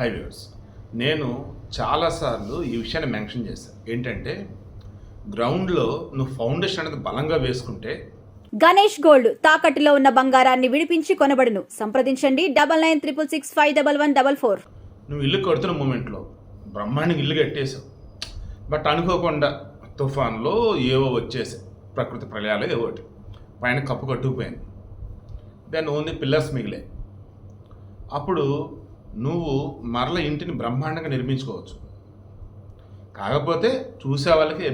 High viewers నేను చాలాసార్లు ఈ విషయాన్ని మెన్షన్ చేశాను ఏంటంటే గ్రౌండ్లో నువ్వు ఫౌండేషన్ అనేది బలంగా వేసుకుంటే గణేష్ గోల్డ్ తాకట్టులో ఉన్న బంగారాన్ని విడిపించి కొనబడును. సంప్రదించండి. Double nine triple six five double one double four. నువ్వు ఇల్లు కడుతున్న మూమెంట్లో బ్రహ్మాండంగా ఇల్లు కట్టేశావు. బట్ అనుకోకుండా తుఫాన్లో ఏవో వచ్చేసాయి ప్రకృతి ప్రళయాలు ఏవో ఒకటి. పైన కప్పు కట్టుకుపోయింది. దాన్ని ఓన్లీ పిల్లర్స్ మిగిలాయి. అప్పుడు నువ్వు మరల ఇంటిని బ్రహ్మాండంగా నిర్మించుకోవచ్చు. కాకపోతే చూసే వాళ్ళకి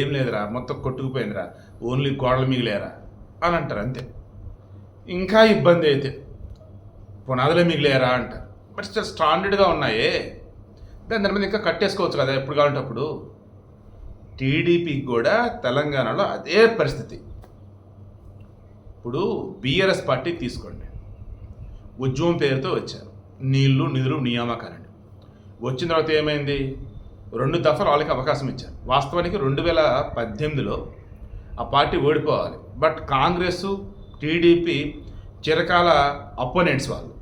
ఏం లేదురా మొత్తం కొట్టుకుపోయిందిరా ఓన్లీ గోడలు మిగిలేరా అని అంటారు అంతే. ఇంకా ఇబ్బంది అయితే పునాదులే మిగిలేరా అంటారు. బట్ స్టిల్ స్టాండర్డ్గా ఉన్నాయే. దాని దాని మీద ఇంకా కట్టేసుకోవచ్చు కదా ఎప్పుడు కావాలంటే అప్పుడు టీడీపీకి కూడా తెలంగాణలో అదే పరిస్థితి. ఇప్పుడు బీఆర్ఎస్ పార్టీ తీసుకోండి. ఉద్యమం పేరుతో వచ్చారు. నీళ్ళు నిధులు నియామకాలండి. వచ్చిన తర్వాత ఏమైంది? రెండు దఫలు వాళ్ళకి అవకాశం ఇచ్చారు. వాస్తవానికి రెండు వేల పద్దెనిమిదిలో ఆ పార్టీ ఓడిపోవాలి. బట్ కాంగ్రెస్ టీడీపీ చిరకాల అపోనెంట్స్ వాళ్ళు.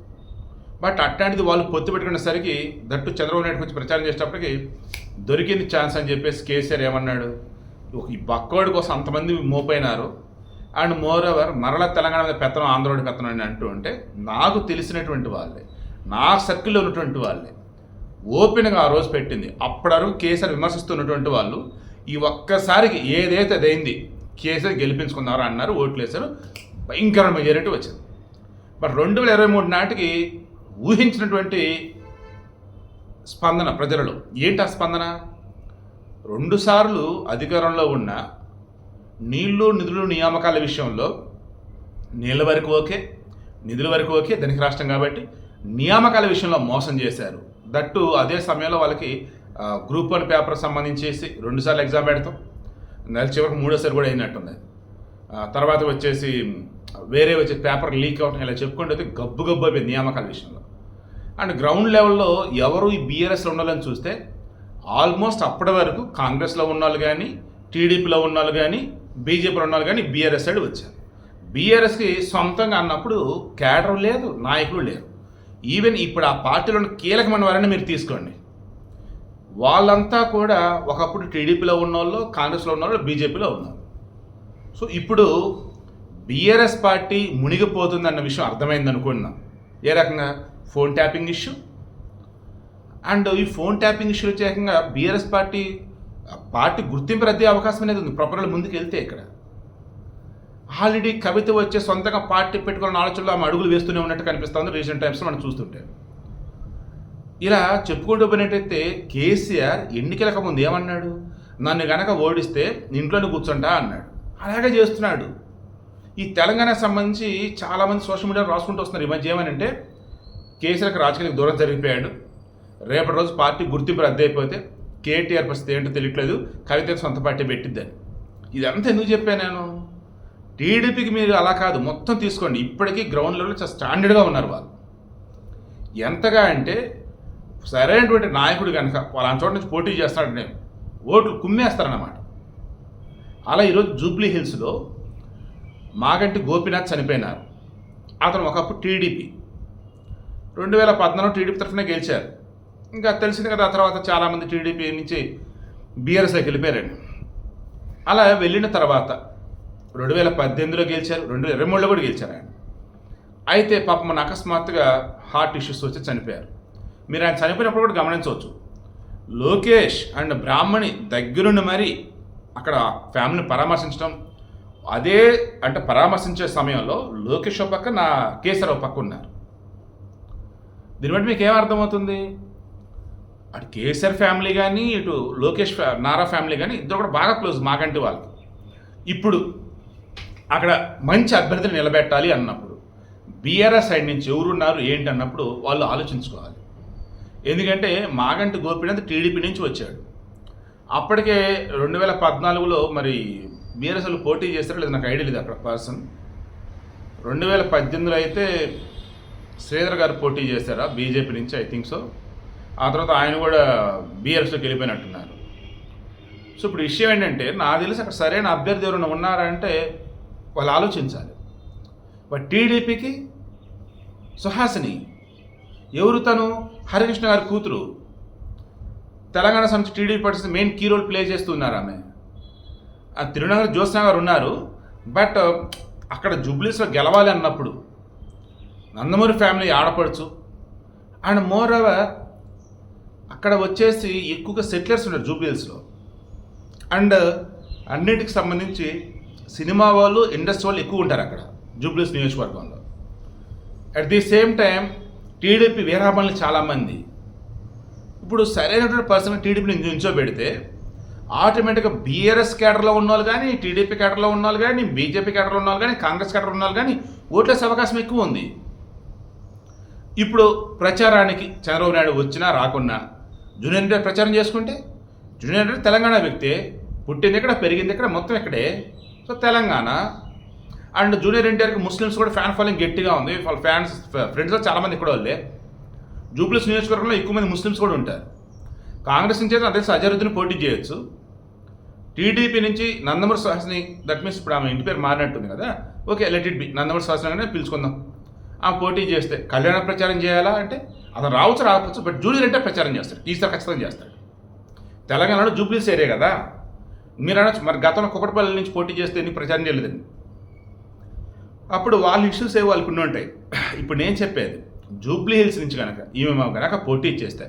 బట్ అట్లాంటిది వాళ్ళు పొత్తు పెట్టుకునేసరికి దట్టు చంద్రబాబు నాయుడు గురించి ప్రచారం చేసేటప్పటికి దొరికింది ఛాన్స్ అని చెప్పేసి కేసీఆర్ ఏమన్నాడు? ఈ బక్కోడి కోసం అంతమంది మోపోయినారు అండ్ మోర్ ఓవర్ మరల తెలంగాణ మీద పెత్తనం ఆంధ్రోడి పెత్తనం అని అంటూ ఉంటే నాకు తెలిసినటువంటి వాళ్ళే నా సర్కిల్లో ఉన్నటువంటి వాళ్ళే. ఓపెన్గా ఆ రోజు పెట్టింది. అప్పుడరు కేసీఆర్ విమర్శిస్తున్నటువంటి వాళ్ళు ఈ ఒక్కసారికి ఏదైతే అదైంది కేసీఆర్ గెలిపించుకున్నారో అన్నారు ఓట్లు వేశారు భయంకర మెజారిటీ వచ్చింది. బట్ రెండు వేల ఇరవై మూడు నాటికి ఊహించినటువంటి స్పందన ప్రజలలో ఏంటి ఆ స్పందన? రెండుసార్లు అధికారంలో ఉన్న నీళ్ళు నిధులు నియామకాల విషయంలో నీళ్ళ వరకు ఓకే నిధుల వరకు ఓకే ధనిక రాష్ట్రం కాబట్టి నియామకాల విషయంలో మోసం చేశారు. దట్టు అదే సమయంలో వాళ్ళకి గ్రూప్ వన్ పేపర్ సంబంధించేసి రెండుసార్లు ఎగ్జామ్ పెడతాం. నెల చివరికి మూడోసారి కూడా అయినట్టున్నది తర్వాత వచ్చేసి వేరే వచ్చే పేపర్ లీక్ అవటం ఇలా చెప్పుకుంటే అయితే గబ్బు గబ్బు అయిపోయింది నియామకాల విషయంలో. అండ్ గ్రౌండ్ లెవెల్లో ఎవరు ఈ బీఆర్ఎస్లో ఉండాలని చూస్తే ఆల్మోస్ట్ అప్పటి వరకు కాంగ్రెస్లో ఉన్న వాళ్ళు కానీ టీడీపీలో ఉన్న వాళ్ళు కానీ బీజేపీలో ఉన్న వాళ్ళు కానీ బీఆర్ఎస్ సైడ్ వచ్చారు. బీఆర్ఎస్కి సొంతంగా అన్నప్పుడు క్యాడర్ లేదు నాయకులు లేరు. ఈవెన్ ఇప్పుడు ఆ పార్టీలో ఉన్న కీలకమైన వారిని మీరు తీసుకోండి. వాళ్ళంతా కూడా ఒకప్పుడు టీడీపీలో ఉన్నోళ్ళు కాంగ్రెస్లో ఉన్నోళ్ళు బీజేపీలో ఉన్నారు. సో ఇప్పుడు బీఆర్ఎస్ పార్టీ మునిగిపోతుందన్న విషయం అర్థమైంది అనుకుంటున్నాం ఏ రకంగా? Phone tapping issue. అండ్ ఈ ఫోన్ ట్యాపింగ్ ఇష్యూ వచ్చేకంగా బీఆర్ఎస్ పార్టీ ఆ పార్టీ గుర్తింపు రద్దే అవకాశం అనేది ఉంది. ప్రొపరల్ ముందుకు వెళ్తే ఇక్కడ. ఆల్రెడీ కవిత వచ్చే సొంతంగా పార్టీ పెట్టుకున్న ఆలోచనలో ఆమె అడుగులు వేస్తూనే ఉన్నట్టు కనిపిస్తుంది రీసెంట్ టైమ్స్లో మనం చూస్తుంటే. ఇలా చెప్పుకుంటూ పోయినట్టయితే కేసీఆర్ ఎన్నికలకు ముందు ఏమన్నాడు? నన్ను గనక ఓడిస్తే ఇంట్లోనే కూర్చుంటా అన్నాడు. అలాగే చేస్తున్నాడు. ఈ తెలంగాణ సంబంధించి చాలామంది సోషల్ మీడియాలో రాసుకుంటూ వస్తున్నారు. ఈ మధ్య ఏమనంటే కేసీఆర్కి రాజకీయాలకు దూరం జరిగిపోయాడు. రేపటి రోజు పార్టీ గుర్తింపు రద్దయిపోతే కేటీఆర్ పరిస్థితి ఏంటో తెలియట్లేదు. కవిత సొంత పార్టీ పెట్టిద్దని. ఇదంతా ఎందుకు చెప్పాను నేను? టీడీపీకి మీరు అలా కాదు మొత్తం తీసుకోండి. ఇప్పటికీ గ్రౌండ్ లెవెల్ చాలా స్టాండర్డ్గా ఉన్నారు వాళ్ళు. ఎంతగా అంటే సరైనటువంటి నాయకుడు కనుక వాళ్ళ చోట నుంచి పోటీ చేస్తాడు నేను ఓట్లు కుమ్మేస్తారన్నమాట. అలా ఈరోజు జూబ్లీ హిల్స్లో మాగంటి గోపీనాథ్ చనిపోయినారు. అతను ఒకప్పుడు టీడీపీ. రెండు వేల పద్నాలుగు టీడీపీ తరఫున గెలిచారు. ఇంకా తెలిసింది కదా ఆ తర్వాత చాలామంది టీడీపీ నుంచి బీఆర్ఎస్లోకి వెళ్ళిపోయారండి అలా వెళ్ళిన తర్వాత రెండు వేల పద్దెనిమిదిలో గెలిచారు రెండు వేల ఇరవై మూడులో కూడా గెలిచారు ఆయన. అయితే పాపం మన అకస్మాత్తుగా హార్ట్ ఇష్యూస్ వచ్చి చనిపోయారు. మీరు ఆయన చనిపోయినప్పుడు కూడా గమనించవచ్చు. లోకేష్ అండ్ బ్రాహ్మణి దగ్గరుండి మరి అక్కడ ఫ్యామిలీని పరామర్శించడం అదే అంటే పరామర్శించే సమయంలో లోకేష్ ఒక పక్క నా కేసర్ ఒక పక్క ఉన్నారు. దీన్ని బట్టి మీకు ఏమర్థమవుతుంది అటు కేసర్ ఫ్యామిలీ కానీ ఇటు లోకేష్ నారా ఫ్యామిలీ కానీ ఇద్దరు కూడా బాగా క్లోజ్ మాకంటి వాళ్ళకి. ఇప్పుడు అక్కడ మంచి అభ్యర్థిని నిలబెట్టాలి అన్నప్పుడు బీఆర్ఎస్ సైడ్ నుంచి ఎవరున్నారు ఏంటి అన్నప్పుడు వాళ్ళు ఆలోచించుకోవాలి. ఎందుకంటే మాగంటి గోపీనాథ్ టీడీపీ నుంచి వచ్చాడు. అప్పటికే రెండు వేల పద్నాలుగులో మరి బీఆర్ఎస్లు పోటీ చేస్తారో లేదు నాకు ఐడియా లేదు అక్కడ పర్సన్. రెండు వేల పద్దెనిమిదిలో అయితే శ్రీధర్ గారు పోటీ చేశారా? బీజేపీ నుంచి ఐ థింక్ సో. ఆ తర్వాత ఆయన కూడా బీఆర్ఎస్లోకి వెళ్ళిపోయినట్టున్నారు. సో ఇప్పుడు విషయం ఏంటంటే నాకు తెలిసి అక్కడ సరైన అభ్యర్థి ఎవరైనా ఉన్నారంటే వాళ్ళు ఆలోచించాలి. బట్ టీడీపీకి సుహాసిని. ఎవరు తను? హరికృష్ణ గారి కూతురు. తెలంగాణ సంస్థ TDP party main key role play చేస్తున్నారు ఆమె. ఆ తిరునగర్ జ్యోత్స్న గారు ఉన్నారు. బట్ అక్కడ జూబ్లీస్లో గెలవాలి అన్నప్పుడు నందమూరి ఫ్యామిలీ ఆడపడుచు. అండ్ మోర్ ఓవర్ అక్కడ వచ్చేసి ఎక్కువగా సెటిలర్స్ ఉన్నారు జూబ్లీస్లో అండ్ అన్నిటికి సంబంధించి సినిమా వాళ్ళు ఇండస్ట్రీ వాళ్ళు ఎక్కువ ఉంటారు అక్కడ జూబ్లీస్ నియోజకవర్గంలో. At the same time TDP వీరామణులు చాలామంది. ఇప్పుడు సరైనటువంటి పర్సన్ టీడీపీని నించోబెడితే ఆటోమేటిక్గా బీఆర్ఎస్ కేటర్లో ఉన్న వాళ్ళు కానీ టీడీపీ కేటర్లో ఉన్న వాళ్ళు కానీ బీజేపీ కేటర్లో ఉన్న వాళ్ళు కానీ కాంగ్రెస్ కేడర్లో ఉన్న వాళ్ళు కానీ ఓట్లేసే అవకాశం ఎక్కువ ఉంది. ఇప్పుడు ప్రచారానికి చంద్రబాబు నాయుడు వచ్చినా రాకున్నా జూనియర్ ఎన్టీఆర్ ప్రచారం చేసుకుంటే జూనియర్ ఎన్టీఆర్ తెలంగాణ వ్యక్తే పుట్టింది ఇక్కడ పెరిగింది ఇక్కడ మొత్తం ఇక్కడే. సో తెలంగాణ అండ్ జూనియర్ ఎన్టీఆర్కి ముస్లిమ్స్ కూడా ఫ్యాన్ ఫాలోయింగ్ గట్టిగా ఉంది. వాళ్ళ ఫ్యాన్స్ ఫ్రెండ్స్లో చాలామంది ఇక్కడ వాళ్ళే. జూబ్లీస్ నియోజకవర్గంలో ఎక్కువ మంది ముస్లిమ్స్ కూడా ఉంటారు. కాంగ్రెస్ నుంచి అయితే అదే అజరుద్దీన్ పోటీ చేయొచ్చు. టీడీపీ నుంచి నందమూరి సుహాస్ని దట్ మీన్స్ ఇప్పుడు ఆమె ఇంటి పేరు మారినట్టుంది కదా. Okay let it be. Nandamuri Suhasini పిలుచుకుందాం. ఆమె పోటీ చేస్తే కళ్యాణ ప్రచారం చేయాలా అంటే అతను రావచ్చు రావచ్చు బట్ జూనియర్ అంటే ప్రచారం చేస్తాడు. ఈసారి ఖచ్చితంగా చేస్తాడు. తెలంగాణలో జూబ్లీస్ ఏరియా కదా. మీరు అనొచ్చు మరి గతంలో కుకటపల్లి నుంచి పోటీ చేస్తే ఎన్ని ప్రచారం చేయలేదండి. అప్పుడు వాళ్ళ ఇష్యూస్ ఏ వాళ్ళకు ఉండి ఉంటాయి. ఇప్పుడు నేను చెప్పేది జూబ్లీ హిల్స్ నుంచి కనుక ఈమె కనుక పోటీ చేస్తే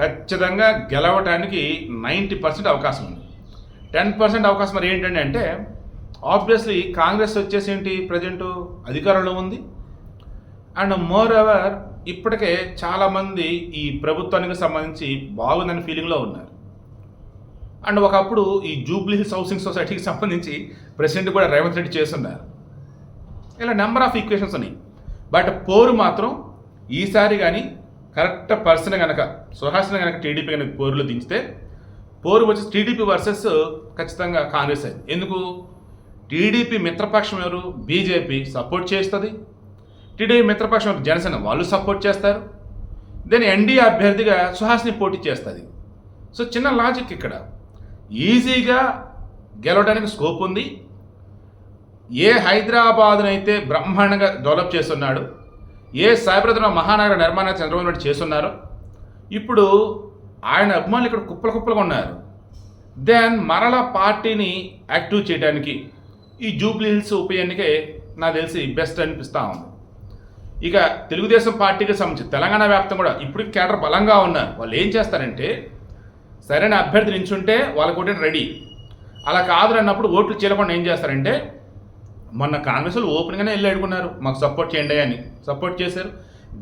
ఖచ్చితంగా గెలవటానికి నైంటీ పర్సెంట్ అవకాశం ఉంది. టెన్ పర్సెంట్ అవకాశం మరి ఏంటంటే అంటే ఆబ్వియస్లీ కాంగ్రెస్ వచ్చేసి ఏంటి ప్రజెంట్? అధికారంలో ఉంది. అండ్ మోర్ ఎవర్ ఇప్పటికే చాలామంది ఈ ప్రభుత్వానికి సంబంధించి బాగుందని ఫీలింగ్లో ఉన్నారు. అండ్ ఒకప్పుడు ఈ జూబ్లీ హిల్స్ హౌసింగ్ సొసైటీకి సంబంధించి ప్రెసిడెంట్ కూడా రేవంత్ రెడ్డి చేస్తున్నారు. ఇలా నెంబర్ ఆఫ్ ఈక్వేషన్స్ ఉన్నాయి. బట్ పోరు మాత్రం ఈసారి కానీ కరెక్ట్ పర్సన్ కనుక సుహాసిన కనుక టీడీపీ కనుక పోరులో దించితే పోరు వచ్చి టీడీపీ వర్సెస్ ఖచ్చితంగా కాంగ్రెస్ అయింది. ఎందుకు? టీడీపీ మిత్రపక్షం ఎవరు? బీజేపీ సపోర్ట్ చేస్తుంది. టీడీపీ మిత్రపక్షం ఎవరు? జనసేన వాళ్ళు సపోర్ట్ చేస్తారు. దెన్ ఎన్డీఏ అభ్యర్థిగా సుహాస్ని పోటీ చేస్తుంది. సో చిన్న లాజిక్ ఇక్కడ. ఈజీగా గెలవడానికి స్కోప్ ఉంది. ఏ హైదరాబాద్నైతే బ్రహ్మాండంగా డెవలప్ చేస్తున్నాడు ఏ సాయిబ్రద్ర మహానగర నిర్మాణ చంద్రబాబు నాయుడు చేస్తున్నారో ఇప్పుడు ఆయన అభిమానులు ఇక్కడ కుప్పలు కుప్పలుగా ఉన్నారు. దెన్ మరల పార్టీని యాక్టివ్ చేయడానికి ఈ జూబ్లీ హిల్స్ ఉప ఎన్నికే నాకు తెలిసి బెస్ట్ అనిపిస్తూ ఉంది. ఇక తెలుగుదేశం పార్టీకి సంబంధించి తెలంగాణ వ్యాప్తం కూడా ఇప్పుడు కేడర్ బలంగా ఉన్నారు. వాళ్ళు ఏం చేస్తారంటే సరైన అభ్యర్థి నించుంటే వాళ్ళకి ఒకటి రెడీ. అలా కాదు అన్నప్పుడు ఓట్లు చేయకుండా ఏం చేస్తారంటే మొన్న కాంగ్రెస్లు ఓపెన్గానే వెళ్ళి అడుగున్నారు మాకు సపోర్ట్ చేయండి అని. సపోర్ట్ చేశారు.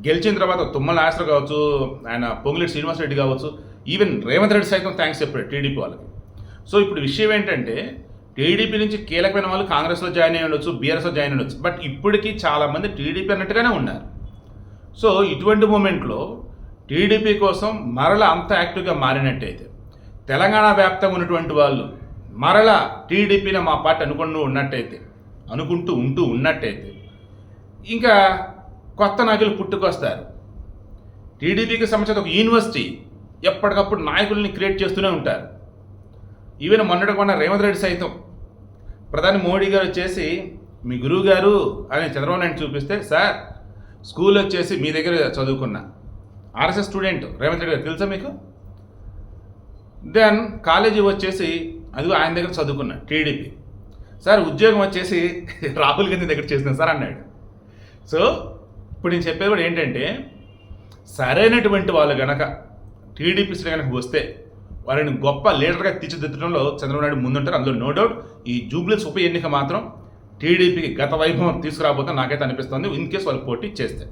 గెలిచిన తర్వాత తుమ్మల నాగేశ్వర కావచ్చు ఆయన పొంగులేటి శ్రీనివాసరెడ్డి కావచ్చు ఈవెన్ రేవంత్ రెడ్డి సైతం థ్యాంక్స్ చెప్పారు టీడీపీ వాళ్ళకి. సో ఇప్పుడు విషయం ఏంటంటే టీడీపీ నుంచి కీలకమైన వాళ్ళు కాంగ్రెస్లో జాయిన్ అయ్యి ఉండొచ్చు బీఆర్ఎస్లో జాయిన్ అయ్యి ఉండొచ్చు బట్ ఇప్పటికీ చాలామంది టీడీపీ అన్నట్టుగానే ఉన్నారు. సో ఇటువంటి మూమెంట్లో టీడీపీ కోసం మరల అంత యాక్టివ్గా మారినట్టయితే తెలంగాణ వ్యాప్తంగా ఉన్నటువంటి వాళ్ళు మరల టీడీపీని మా పార్టీ అనుకుంటూ ఉన్నట్టయితే అనుకుంటూ ఉంటూ ఉన్నట్టయితే ఇంకా కొత్త నాయకులు పుట్టుకొస్తారు. టీడీపీకి సంబంధించిన ఒక యూనివర్సిటీ ఎప్పటికప్పుడు నాయకుల్ని క్రియేట్ చేస్తూనే ఉంటారు. ఈవెన్ మొన్నటి కొన్న రేవంత్ రెడ్డి సైతం ప్రధాని మోడీ గారు వచ్చేసి మీ గురువు గారు అని చంద్రబాబు నాయుడు చూపిస్తే సార్ స్కూల్ వచ్చేసి మీ దగ్గర చదువుకున్నా. ఆర్ఎస్ఎస్ స్టూడెంట్ రేవంత్ రెడ్డి గారు తెలుసా మీకు? దెన్ కాలేజీ వచ్చేసి అది ఆయన దగ్గర చదువుకున్నా టీడీపీ సార్ ఉద్యోగం వచ్చేసి రాహుల్ గాంధీ దగ్గర చేసిన సార్ అన్నాడు. సో ఇప్పుడు నేను చెప్పేది కూడా ఏంటంటే సరైనటువంటి వాళ్ళు గనక టీడీపీ కనుక వస్తే వారిని గొప్ప లీడర్గా తీర్చిదిద్దడంలో చంద్రబాబు నాయుడు ముందుంటారు. అందులో నో డౌట్ ఈ జూబ్లీస్ ఉప ఎన్నిక మాత్రం టీడీపీకి గత వైభవం తీసుకురాబోతే నాకైతే అనిపిస్తుంది. ఇన్ కేసు వాళ్ళు పోటీ చేస్తే.